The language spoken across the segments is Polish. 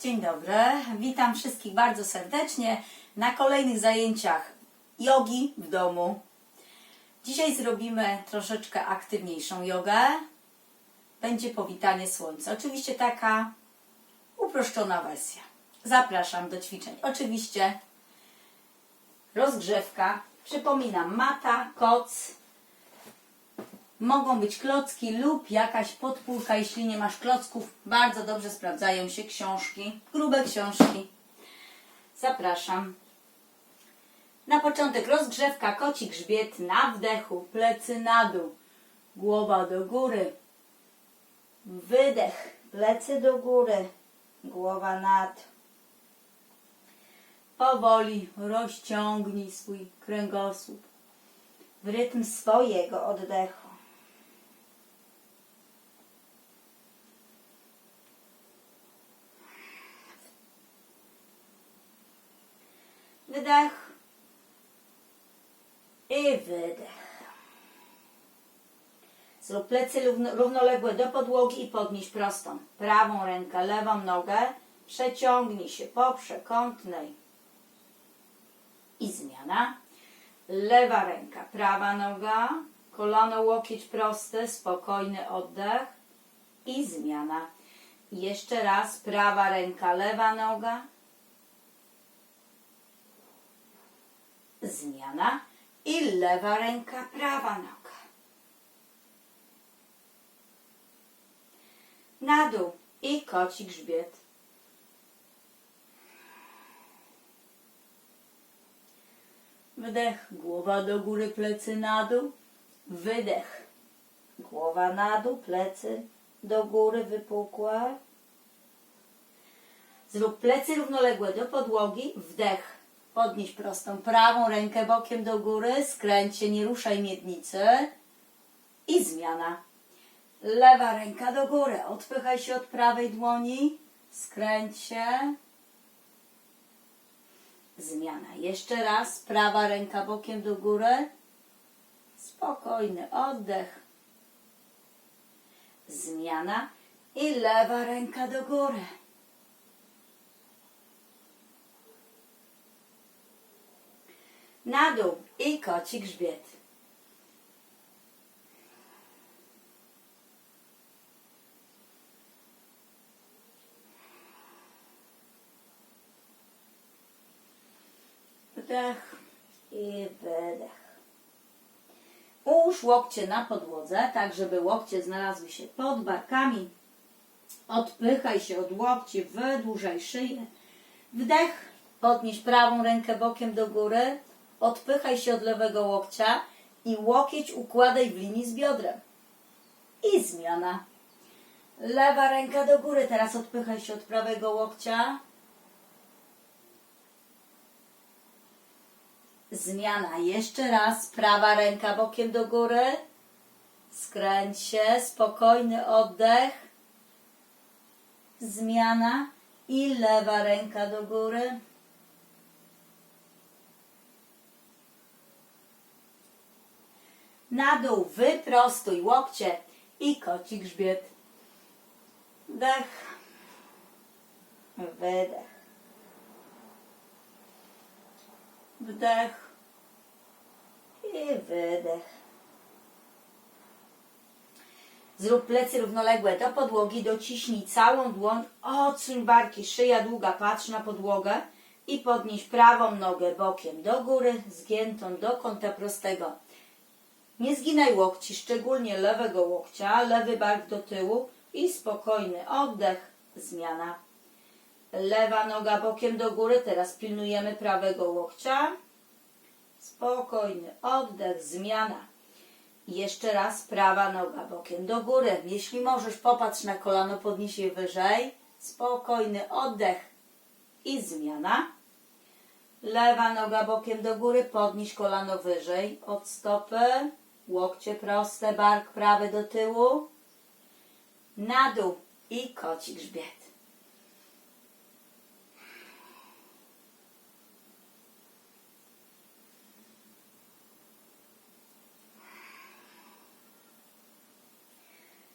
Dzień dobry, witam wszystkich bardzo serdecznie na kolejnych zajęciach jogi w domu. Dzisiaj zrobimy troszeczkę aktywniejszą jogę. Będzie powitanie słońca. Oczywiście taka uproszczona wersja. Zapraszam do ćwiczeń. Oczywiście rozgrzewka. Przypominam, mata, koc, Mogą być klocki lub jakaś podpórka, jeśli nie masz klocków. Bardzo dobrze sprawdzają się książki, grube książki. Zapraszam. Na początek rozgrzewka, koci grzbiet na wdechu, plecy na dół, głowa do góry. Wydech, plecy do góry, głowa nad. Powoli rozciągnij swój kręgosłup w rytm swojego oddechu. Wydech i wydech. Zrób plecy równo- równoległe do podłogi i podnieś prostą. Prawą rękę, lewą nogę. Przeciągnij się po przekątnej. I zmiana. Lewa ręka, prawa noga. Kolano, łokieć proste, spokojny oddech. I zmiana. Jeszcze raz. Prawa ręka, lewa noga. Zmiana i lewa ręka, prawa noga. Na dół i koci grzbiet. Wdech, głowa do góry, plecy na dół. Wydech, głowa na dół, plecy do góry, wypukłe. Zrób plecy równoległe do podłogi. Wdech. Podnieś prostą prawą rękę bokiem do góry. Skręć się, nie ruszaj miednicy. I zmiana. Lewa ręka do góry. Odpychaj się od prawej dłoni. Skręć się. Zmiana. Jeszcze raz. Prawa ręka bokiem do góry. Spokojny oddech. Zmiana. I lewa ręka do góry. Na dół i koci grzbiet. Wdech i wydech. Ułóż łokcie na podłodze, tak żeby łokcie znalazły się pod barkami. Odpychaj się od łokci, wydłużaj szyję. Wdech, podnieś prawą rękę bokiem do góry, odpychaj się od lewego łokcia i łokieć układaj w linii z biodrem. I zmiana. Lewa ręka do góry, teraz odpychaj się od prawego łokcia. Zmiana. Jeszcze raz. Prawa ręka bokiem do góry. Skręć się. Spokojny oddech. Zmiana. I lewa ręka do góry. Na dół. Wyprostuj łokcie i koci grzbiet. Wdech. Wydech. Wdech i wydech. Zrób plecy równoległe do podłogi, dociśnij całą dłoń, odsuń barki, szyja długa, patrz na podłogę i podnieś prawą nogę bokiem do góry, zgiętą do kąta prostego. Nie zginaj łokci, szczególnie lewego łokcia, lewy bark do tyłu i spokojny oddech, zmiana. Lewa noga bokiem do góry, teraz pilnujemy prawego łokcia. Spokojny oddech, zmiana. Jeszcze raz prawa noga bokiem do góry. Jeśli możesz, popatrz na kolano, podnieś je wyżej. Spokojny oddech i zmiana. Lewa noga bokiem do góry, podnieś kolano wyżej od stopy. Łokcie proste, bark prawy do tyłu. Na dół i koci grzbiet.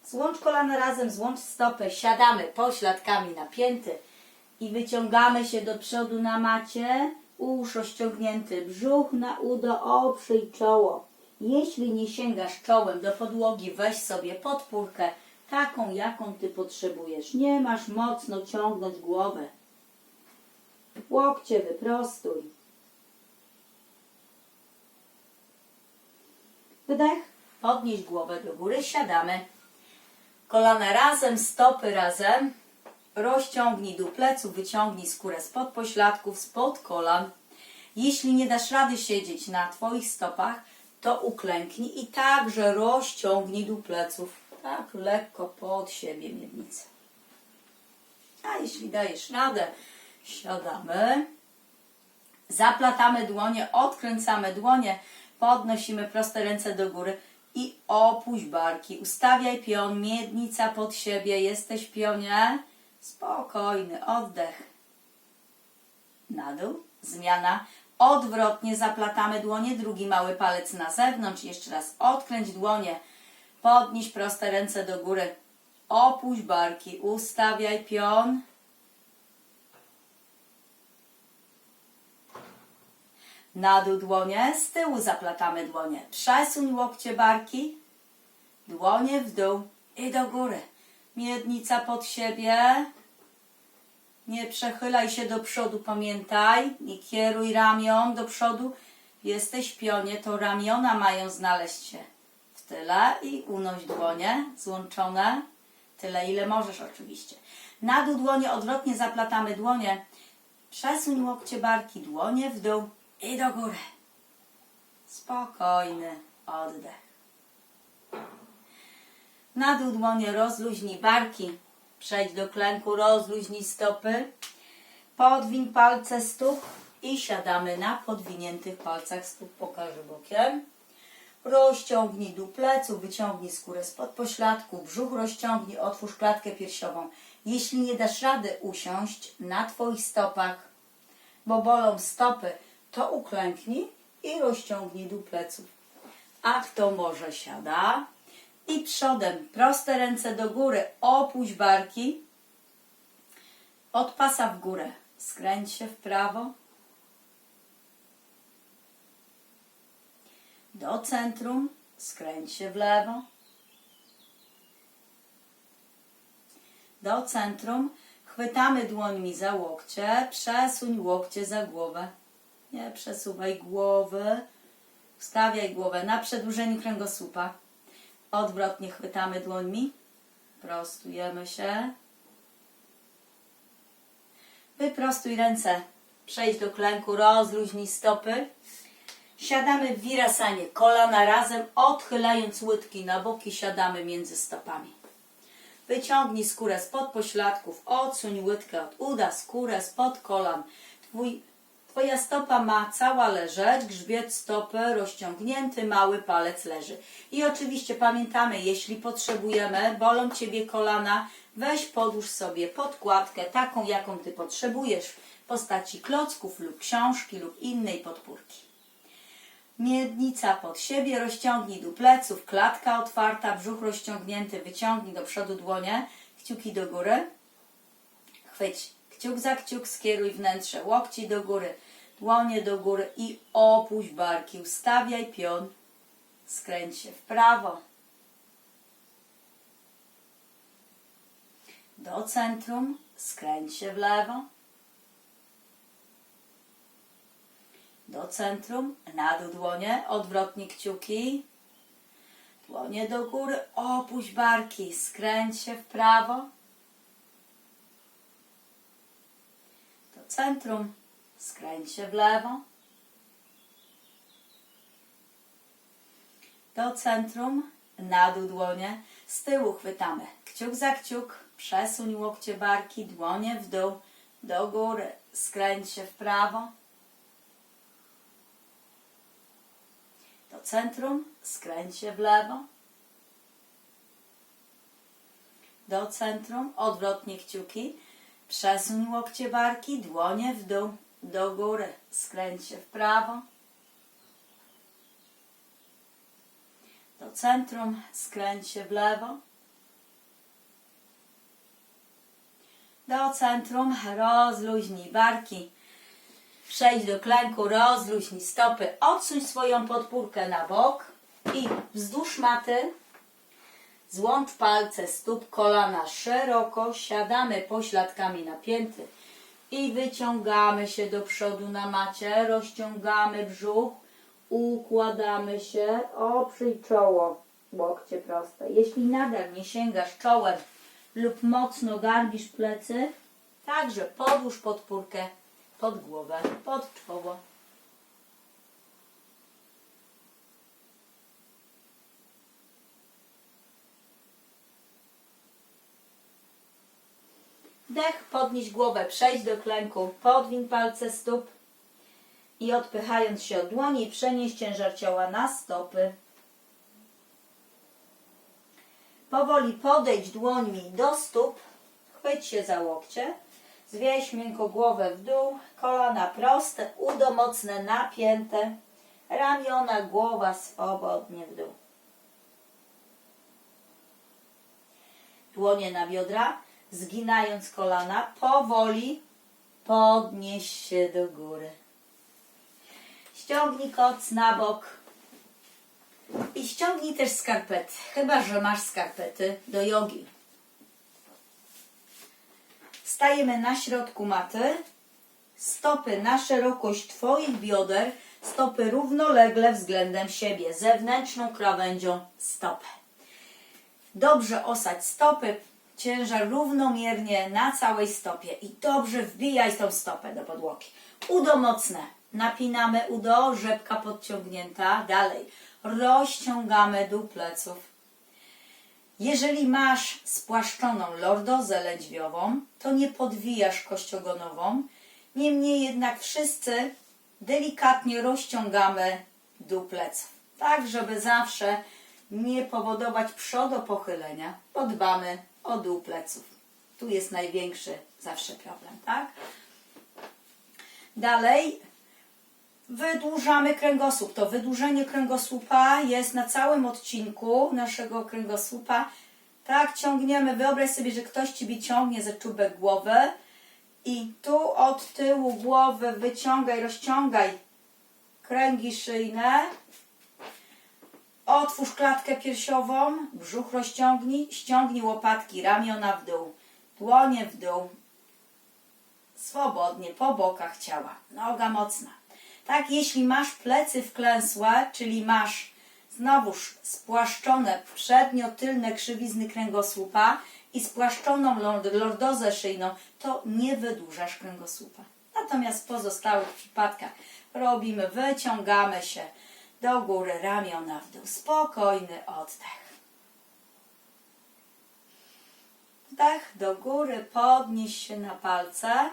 Złącz kolana razem, złącz stopy, siadamy pośladkami napięty. I wyciągamy się do przodu na macie. Usz rozciągnięty, brzuch na udo, oprzyj czoło. Jeśli nie sięgasz czołem do podłogi, weź sobie podpórkę, taką jaką ty potrzebujesz. Nie masz mocno ciągnąć głowę. Łokcie wyprostuj. Wydech. Podnieś głowę do góry, siadamy. Kolana razem, stopy razem. Rozciągnij dół pleców, wyciągnij skórę spod pośladków, spod kolan. Jeśli nie dasz rady siedzieć na Twoich stopach, to uklęknij i także rozciągnij dół pleców. Tak lekko pod siebie miednicę. A jeśli dajesz radę, siadamy. Zaplatamy dłonie, odkręcamy dłonie, podnosimy proste ręce do góry i opuść barki. Ustawiaj pion, miednica pod siebie. Jesteś w pionie. Spokojny oddech. Na dół. Zmiana. Odwrotnie zaplatamy dłonie, drugi mały palec na zewnątrz. Jeszcze raz odkręć dłonie. Podnieś proste ręce do góry. Opuść barki. Ustawiaj pion. Na dół dłonie, z tyłu zaplatamy dłonie. Przesuń łokcie barki, dłonie w dół i do góry. Miednica pod siebie. Nie przechylaj się do przodu, pamiętaj. Nie kieruj ramion do przodu. Jesteś pionie, to ramiona mają znaleźć się w tyle i unoś dłonie złączone. Tyle, ile możesz oczywiście. Na dół dłonie, odwrotnie zaplatamy dłonie. Przesuń łokcie barki, dłonie w dół i do góry. Spokojny oddech. Na dół dłonie rozluźnij barki. Przejdź do klęku, rozluźnij stopy. Podwiń palce stóp i siadamy na podwiniętych palcach stóp. Pokażę bokiem. Rozciągnij dół pleców, wyciągnij skórę spod pośladku, brzuch rozciągnij, otwórz klatkę piersiową. Jeśli nie dasz rady usiąść na Twoich stopach, bo bolą stopy, to uklęknij i rozciągnij dół pleców. A kto może siada i przodem proste ręce do góry, opuść barki, od pasa w górę, skręć się w prawo, do centrum, skręć się w lewo, do centrum, chwytamy dłońmi za łokcie, przesuń łokcie za głowę. Nie przesuwaj głowy. Stawiaj głowę na przedłużeniu kręgosłupa. Odwrotnie chwytamy dłońmi. Prostujemy się. Wyprostuj ręce. Przejdź do klęku, rozluźnij stopy. Siadamy w wirasanie. Kolana razem, odchylając łydki na boki, siadamy między stopami. Wyciągnij skórę spod pośladków, odsuń łydkę od uda, skórę spod kolan. Twój Twoja stopa ma cała leżeć, grzbiet stopy rozciągnięty, mały palec leży. I oczywiście pamiętamy, jeśli potrzebujemy, bolą Ciebie kolana, weź podłóż sobie podkładkę, taką jaką Ty potrzebujesz, w postaci klocków lub książki lub innej podpórki. Miednica pod siebie, rozciągnij do pleców, klatka otwarta, brzuch rozciągnięty, wyciągnij do przodu dłonie, kciuki do góry, chwyć kciuk za kciuk, skieruj wnętrze, łokci do góry, dłonie do góry i opuść barki. Ustawiaj pion, skręć się w prawo. Do centrum, skręć się w lewo. Do centrum, na dłonie, odwrotnie kciuki. Dłonie do góry, opuść barki, skręć się w prawo. Do centrum, skręć się w lewo. Do centrum, na dół dłonie, z tyłu chwytamy. Kciuk za kciuk, przesuń łokcie barki, dłonie w dół, do góry, skręć się w prawo. Do centrum, skręć się w lewo. Do centrum, odwrotnie kciuki, przesuń łokcie barki, dłonie w dół, do góry, skręć się w prawo. Do centrum, skręć się w lewo. do centrum, rozluźnij barki, przejdź do klęku, rozluźnij stopy, odsuń swoją podpórkę na bok i wzdłuż maty złącz palce stóp, kolana szeroko, siadamy pośladkami napięty i wyciągamy się do przodu na macie, rozciągamy brzuch, układamy się, oprzyj czoło, łokcie proste. Jeśli nadal nie sięgasz czołem lub mocno garbisz plecy, także podłóż podpórkę pod głowę, pod czoło. Dech, podnieś głowę, przejść do klęku, podwiń palce stóp i odpychając się od dłoni, przenieś ciężar ciała na stopy. Powoli podejdź dłońmi do stóp, chwyć się za łokcie, zwieś miękko głowę w dół, kolana proste, udo mocne napięte, ramiona, głowa swobodnie w dół. Dłonie na biodra, zginając kolana, powoli podnieś się do góry. Ściągnij koc na bok i ściągnij też skarpety, chyba że masz skarpety do jogi. Stajemy na środku maty, stopy na szerokość Twoich bioder, stopy równolegle względem siebie, zewnętrzną krawędzią stopy. Dobrze osadź stopy, ciężar równomiernie na całej stopie i dobrze wbijaj tą stopę do podłogi. Udo mocne. Napinamy udo, rzepka podciągnięta. Dalej. Rozciągamy dół pleców. Jeżeli masz spłaszczoną lordozę lędźwiową, to nie podwijasz kościogonową. Niemniej jednak wszyscy delikatnie rozciągamy dół pleców. Tak, żeby zawsze nie powodować przodopochylenia. Podbamy o dół pleców. Tu jest największy zawsze problem, tak? Dalej wydłużamy kręgosłup. To wydłużenie kręgosłupa jest na całym odcinku naszego kręgosłupa. Tak, ciągniemy. Wyobraź sobie, że ktoś Ciebie ciągnie za czubek głowy i tu od tyłu głowy wyciągaj, rozciągaj kręgi szyjne. Otwórz klatkę piersiową, brzuch rozciągnij, ściągnij łopatki, ramiona w dół, dłonie w dół. Swobodnie, po bokach ciała. Noga mocna. Tak, jeśli masz plecy wklęsłe, czyli masz znowuż spłaszczone przednio-tylne krzywizny kręgosłupa i spłaszczoną lord- lordozę szyjną, to nie wydłużasz kręgosłupa. Natomiast w pozostałych przypadkach robimy, wyciągamy się do góry, ramiona w dół. Spokojny oddech. Wdech do góry, podnieś się na palce.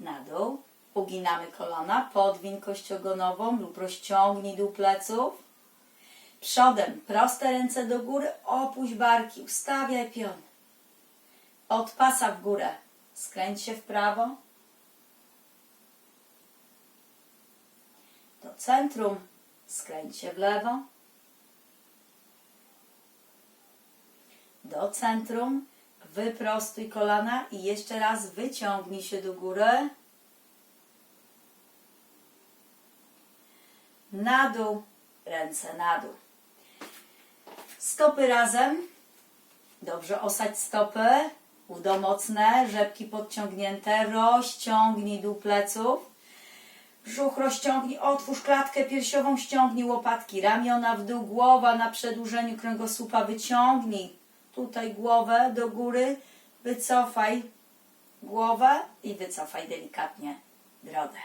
Na dół. Uginamy kolana, podwiń kościogonową lub rozciągnij dół pleców. Przodem proste ręce do góry, opuść barki, ustawiaj pion. Od pasa w górę. Skręć się w prawo. Do centrum. Się w lewo. Do centrum. Wyprostuj kolana i jeszcze raz wyciągnij się do góry. Na dół, ręce na dół. Stopy razem. Dobrze osadź stopy. Udo mocne, rzepki podciągnięte. Rozciągnij dół pleców. Brzuch rozciągnij, otwórz klatkę piersiową, ściągnij łopatki, ramiona w dół, głowa na przedłużeniu kręgosłupa, wyciągnij tutaj głowę do góry, wycofaj głowę i wycofaj delikatnie brodę.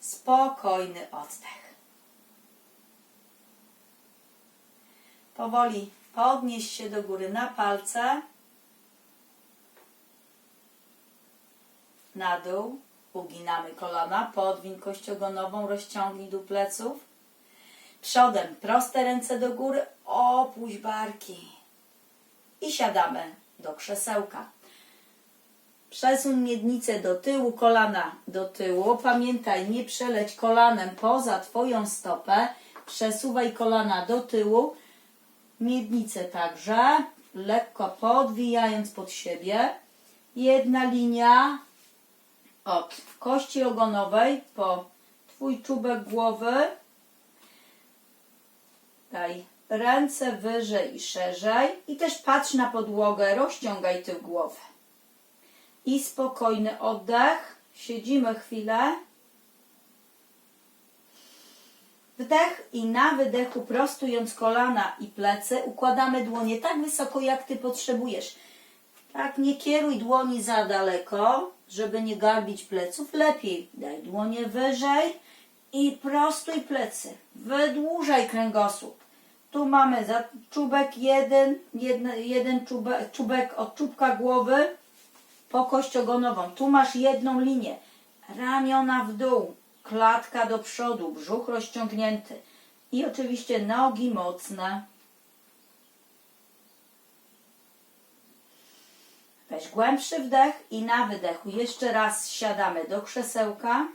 Spokojny oddech. Powoli podnieś się do góry na palce, na dół, uginamy kolana, podwiń kościogonową, rozciągnij dół pleców. Przodem proste ręce do góry, opuść barki i siadamy do krzesełka. Przesuń miednicę do tyłu, kolana do tyłu. Pamiętaj, nie przeleć kolanem poza Twoją stopę. Przesuwaj kolana do tyłu. Miednicę także, lekko podwijając pod siebie. Jedna linia od kości ogonowej po Twój czubek głowy. Daj ręce wyżej i szerzej i też patrz na podłogę, rozciągaj tył głowy. I spokojny oddech. Siedzimy chwilę. Wdech i na wydechu prostując kolana i plecy układamy dłonie tak wysoko jak Ty potrzebujesz. Tak, nie kieruj dłoni za daleko, żeby nie garbić pleców. Lepiej daj dłonie wyżej i prostuj plecy. Wydłużaj kręgosłup. Tu mamy za czubek jeden, jeden, jeden czubek, czubek od czubka głowy po kość ogonową. Tu masz jedną linię. Ramiona w dół, klatka do przodu, brzuch rozciągnięty. I oczywiście nogi mocne. Weź głębszy wdech i na wydechu jeszcze raz siadamy do krzesełka.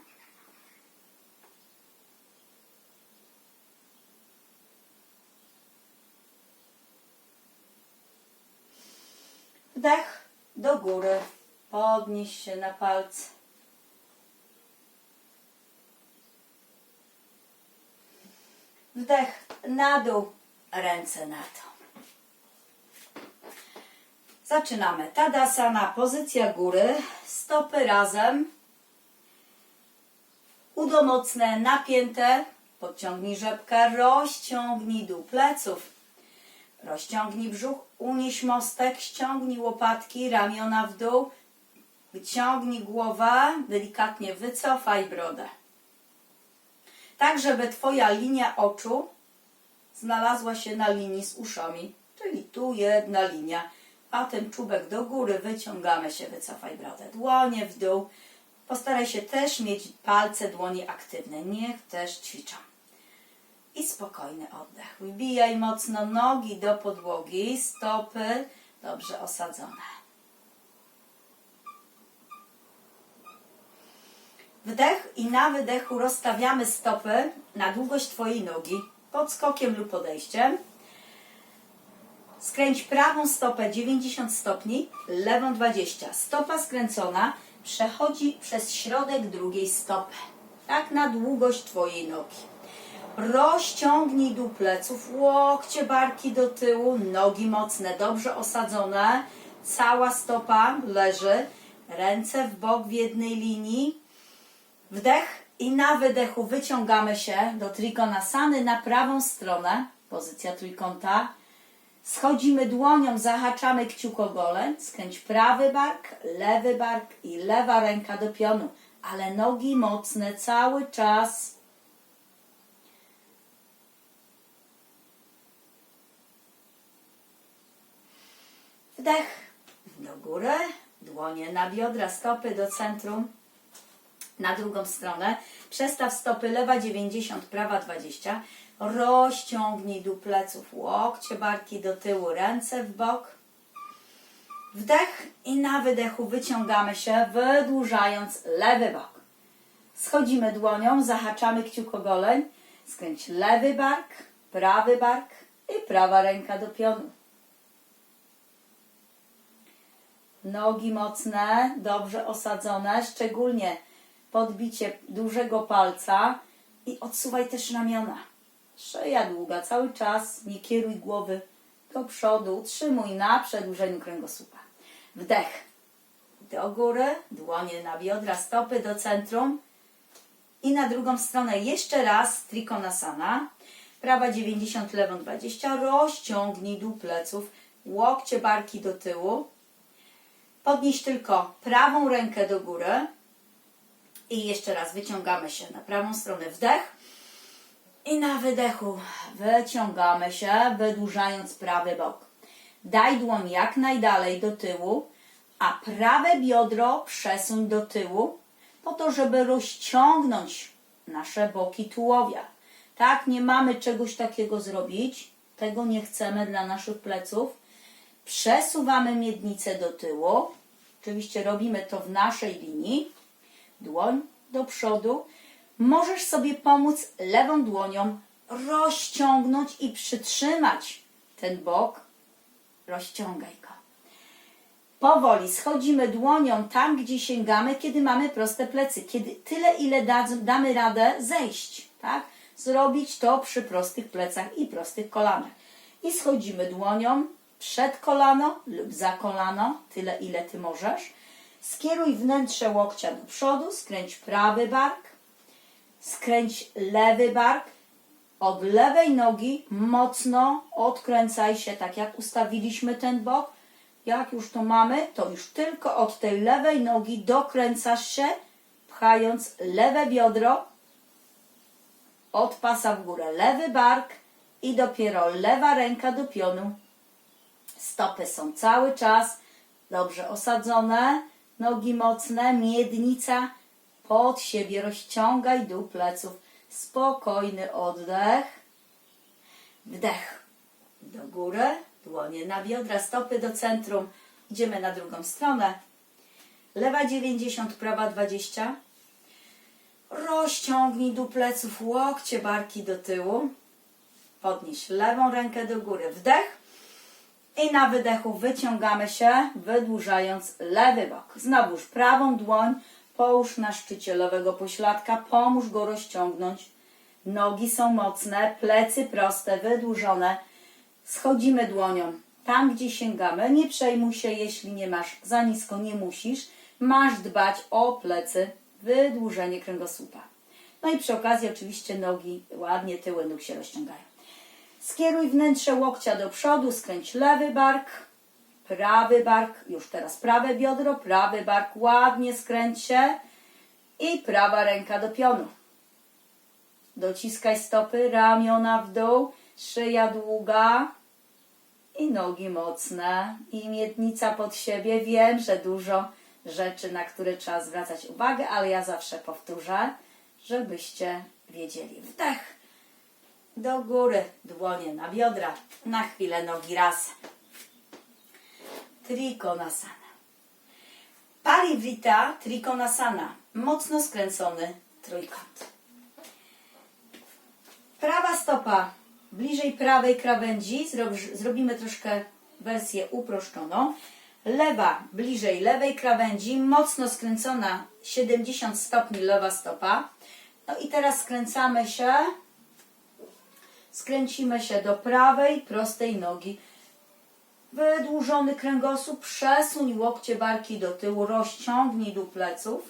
Wdech do góry. Podnieś się na palce. Wdech na dół, ręce na to. Zaczynamy. Tadasana, pozycja góry, stopy razem, udo mocne, napięte, podciągnij rzepkę, rozciągnij dół pleców, rozciągnij brzuch, unieś mostek, ściągnij łopatki, ramiona w dół, wyciągnij głowę, delikatnie wycofaj brodę. Tak, żeby Twoja linia oczu znalazła się na linii z uszami, czyli tu jedna linia a ten czubek do góry, wyciągamy się, wycofaj brodę, dłonie w dół. Postaraj się też mieć palce, dłonie aktywne, niech też ćwiczą. I spokojny oddech. Wybijaj mocno nogi do podłogi, stopy dobrze osadzone. Wdech i na wydechu rozstawiamy stopy na długość Twojej nogi, pod skokiem lub podejściem. Skręć prawą stopę 90 stopni, lewą 20. Stopa skręcona przechodzi przez środek drugiej stopy. Tak na długość Twojej nogi. Rozciągnij dół pleców, łokcie, barki do tyłu, nogi mocne, dobrze osadzone. Cała stopa leży, ręce w bok w jednej linii. Wdech i na wydechu wyciągamy się do trikonasany na prawą stronę, pozycja trójkąta. Schodzimy dłonią, zahaczamy kciukogoleń, skręć prawy bark, lewy bark i lewa ręka do pionu, ale nogi mocne cały czas. Wdech do góry, dłonie na biodra, stopy do centrum, na drugą stronę. Przestaw stopy lewa 90, prawa 20. Rozciągnij dół pleców, łokcie, barki do tyłu, ręce w bok. Wdech i na wydechu wyciągamy się, wydłużając lewy bok. Schodzimy dłonią, zahaczamy kciukogoleń, skręć lewy bark, prawy bark i prawa ręka do pionu. Nogi mocne, dobrze osadzone, szczególnie podbicie dużego palca i odsuwaj też ramiona. Szyja długa cały czas, nie kieruj głowy do przodu, utrzymuj na przedłużeniu kręgosłupa. Wdech do góry, dłonie na biodra, stopy do centrum i na drugą stronę jeszcze raz trikonasana. Prawa 90, lewą 20. Rozciągnij dół pleców, łokcie, barki do tyłu. Podnieś tylko prawą rękę do góry i jeszcze raz wyciągamy się na prawą stronę. Wdech i na wydechu wyciągamy się, wydłużając prawy bok. Daj dłoń jak najdalej do tyłu, a prawe biodro przesuń do tyłu, po to, żeby rozciągnąć nasze boki tułowia. Tak, nie mamy czegoś takiego zrobić, tego nie chcemy dla naszych pleców. Przesuwamy miednicę do tyłu, oczywiście robimy to w naszej linii, dłoń do przodu możesz sobie pomóc lewą dłonią rozciągnąć i przytrzymać ten bok, rozciągaj go. Powoli schodzimy dłonią tam, gdzie sięgamy, kiedy mamy proste plecy. Kiedy tyle, ile da, damy radę zejść, tak? Zrobić to przy prostych plecach i prostych kolanach. I schodzimy dłonią przed kolano lub za kolano, tyle, ile ty możesz. Skieruj wnętrze łokcia do przodu, skręć prawy bark, skręć lewy bark. Od lewej nogi mocno odkręcaj się, tak jak ustawiliśmy ten bok. Jak już to mamy, to już tylko od tej lewej nogi dokręcasz się, pchając lewe biodro od pasa w górę, lewy bark i dopiero lewa ręka do pionu. Stopy są cały czas dobrze osadzone, nogi mocne, miednica pod siebie, rozciągaj dół pleców. Spokojny oddech, wdech do góry, dłonie na biodra, stopy do centrum. Idziemy na drugą stronę. Lewa 90, prawa 20. Rozciągnij dół pleców, łokcie, barki do tyłu. Podnieś lewą rękę do góry, wdech. I na wydechu wyciągamy się, wydłużając lewy bok. Znowuż prawą dłoń połóż na szczycie lewego pośladka, pomóż go rozciągnąć. Nogi są mocne, plecy proste, wydłużone. Schodzimy dłonią tam, gdzie sięgamy. Nie przejmuj się, jeśli nie masz za nisko, nie musisz. Masz dbać o plecy, wydłużenie kręgosłupa. No i przy okazji oczywiście nogi, ładnie tyły nóg się rozciągają. Skieruj wnętrze łokcia do przodu, skręć lewy bark, prawy bark, już teraz prawe biodro, prawy bark, ładnie skręć się i prawa ręka do pionu. Dociskaj stopy, ramiona w dół, szyja długa i nogi mocne i miednica pod siebie. Wiem, że dużo rzeczy, na które trzeba zwracać uwagę, ale ja zawsze powtórzę, żebyście wiedzieli. Wdech do góry, dłonie na biodra, na chwilę nogi raz. Trikonasana. Parivrita Trikonasana. Mocno skręcony trójkąt. Prawa stopa bliżej prawej krawędzi. Zrob- Zrobimy troszkę wersję uproszczoną. Lewa bliżej lewej krawędzi. Mocno skręcona 70 stopni lewa stopa. No i teraz skręcamy się Skręcimy się do prawej, prostej nogi. Wydłużony kręgosłup, przesuń łokcie barki do tyłu, rozciągnij dół pleców.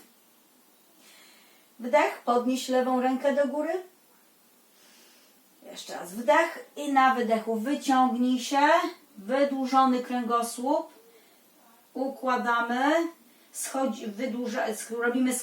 Wdech, podnieś lewą rękę do góry. Jeszcze raz wdech i na wydechu wyciągnij się. Wydłużony kręgosłup. Układamy. Schodzi, wydłuża, robimy